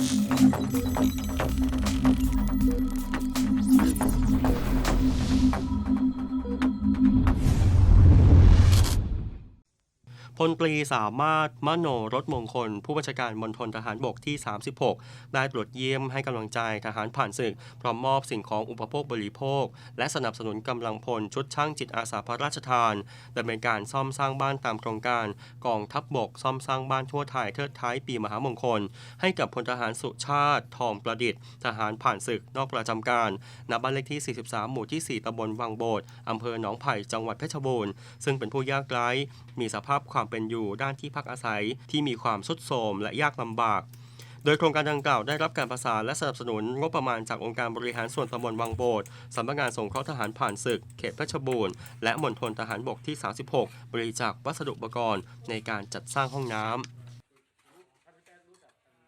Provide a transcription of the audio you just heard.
Thank you. พลตรีสามารถมโนรถมงคล ผู้บัญชาการมณฑลทหารบกที่ 36 ได้ตรวจเยี่ยมให้กำลังใจทหารผ่านศึก พร้อมมอบสิ่งของอุปโภคบริโภค และสนับสนุนกำลังพลชุดช่างจิตอาสาพระราชทานดำเนินการซ่อมสร้างบ้านตามโครงการ กองทัพบบกซ่อมสร้างบ้านทั่วไทยเทิดท้ายปีมหามงคล ให้กับพลทหารสุชาติ ทองประดิษฐ์ ทหารผ่านศึกนอกประจำการณบ้านเลขที่ 43 หมู่ที่ 4ตำบลวังโบดอำเภอหนองไผ่จังหวัดเพชรบูรณ์ซึ่งเป็นผู้ยากไร้มีสภาพความเป็นอยู่ด้านที่พักอาศัยที่มีความทุดโทรมและยากลำบาก โดยโครงการดังกล่าวได้รับการประสานและสนับสนุนงบประมาณจากองค์การบริหารส่วนตำบลวังโบดสำนักงานสงเคราะห์ทหารผ่านศึก เขตเพชรบูรณ์ และมณฑลทหารบกที่ 36 บริจาควัสดุอุปกรณ์ในการจัดสร้างห้องน้ำ